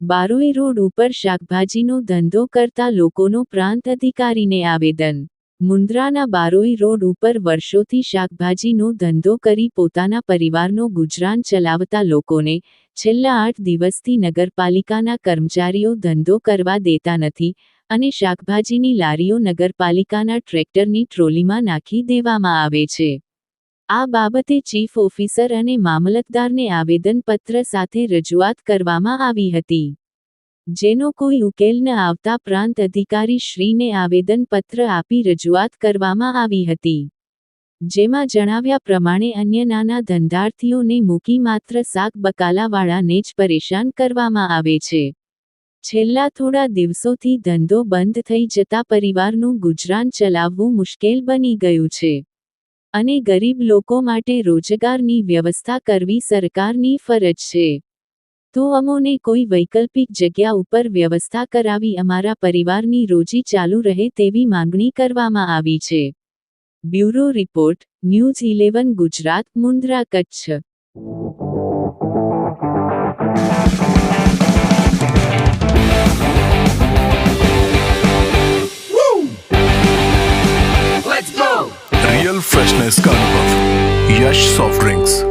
Baroi road ઉપર શાકભાજીનો ધંધો કરતા લોકોનો પ્રાંત અધિકારીને આવેદન. મુન્દ્રાના બારોઈ રોડ ઉપર વર્ષોથી શાકભાજીનો ધંધો કરી પોતાના પરિવારનો ગુજરાન ચલાવતા લોકોને છેલ્લા આઠ દિવસથી નગરપાલિકાના કર્મચારીઓ ધંધો કરવા દેતા નથી અને શાકભાજીની લારીઓ નગરપાલિકાના ટ્રેક્ટરની ટ્રોલીમાં નાખી દેવામાં આવે છે. આ બાબતે ચીફ ઓફિસર અને મામલતદારને આવેદનપત્ર સાથે રજૂઆત કરવામાં આવી હતી. જેનો કોઈ ઉકેલ ન આવતા પ્રાંત અધિકારી શ્રીને આવેદનપત્ર આપી રજૂઆત કરવામાં આવી હતી. જેમાં જણાવ્યા પ્રમાણે અન્ય નાના ધંધાર્થીઓને મૂકી માત્ર શાક બકાલાવાળાને જ પરેશાન કરવામાં આવે છે. છેલ્લા થોડા દિવસોથી ધંધો બંધ થઈ જતા પરિવારનું ગુજરાન ચલાવવું મુશ્કેલ બની ગયું છે. અને ગરીબ લોકો માટે રોજગારની વ્યવસ્થા કરવી સરકારની ફરજ છે. તો અમોને કોઈ વૈકલ્પિક જગ્યા ઉપર વ્યવસ્થા કરાવી અમારા પરિવારની રોજી ચાલુ રહે તેવી માંગણી કરવામાં આવી છે bureau report news eleven Gujarat Mundra Kutch real freshness का अनुभव यश सॉफ्ट ड्रिंक्स